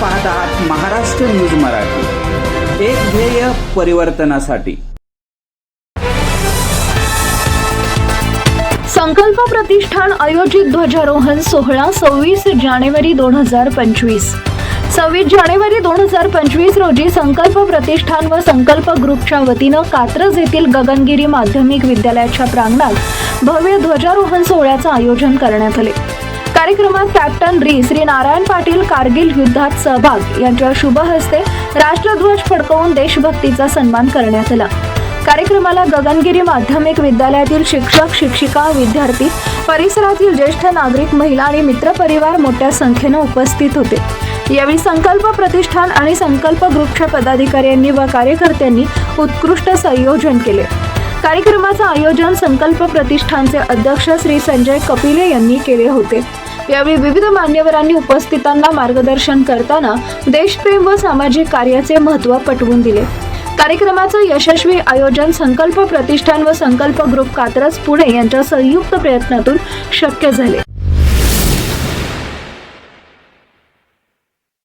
पाहत आहात महाराष्ट्र न्यूज मराठी. एक ध्येय परिवर्तनासाठी. संकल्प प्रतिष्ठान आयोजित ध्वजारोहण सोहळा सव्वीस जानेवारी दोन हजार पंचवीस. सव्वीस जानेवारी दोन हजार पंचवीस रोजी संकल्प प्रतिष्ठान व संकल्प ग्रुपच्या वतीनं कात्रज येथील गगनगिरी माध्यमिक विद्यालयाच्या प्रांगणात भव्य ध्वजारोहण सोहळ्याचं आयोजन करण्यात आले. कार्यक्रमात कॅप्टन री श्री नारायण पाटील कारगिल युद्धात सहभाग. यांच्या शुभ हस्ते राष्ट्रध्वज फडकवून देशभक्तीचा सन्मान करण्यात आला. कार्यक्रमाला गगनगिरी माध्यमिक विद्यालयातील शिक्षक शिक्षिका विद्यार्थी परिसरातील ज्येष्ठ नागरिक महिला आणि मित्रपरिवार मोठ्या संख्येनं उपस्थित होते. यावेळी संकल्प प्रतिष्ठान आणि संकल्प ग्रुपच्या पदाधिकाऱ्यांनी व कार्यकर्त्यांनी उत्कृष्ट संयोजन केले. कार्यक्रमाचं आयोजन संकल्प प्रतिष्ठानचे अध्यक्ष श्री संजय कपिले यांनी केले होते. यावेळी विविध मान्यवरांनी उपस्थितांना मार्गदर्शन करताना देशप्रेम व सामाजिक कार्याचे महत्त्व पटवून दिले. कार्यक्रमाचं यशस्वी आयोजन संकल्प प्रतिष्ठान व संकल्प ग्रुप कात्रज पुणे यांच्या संयुक्त प्रयत्नातून शक्य झाले.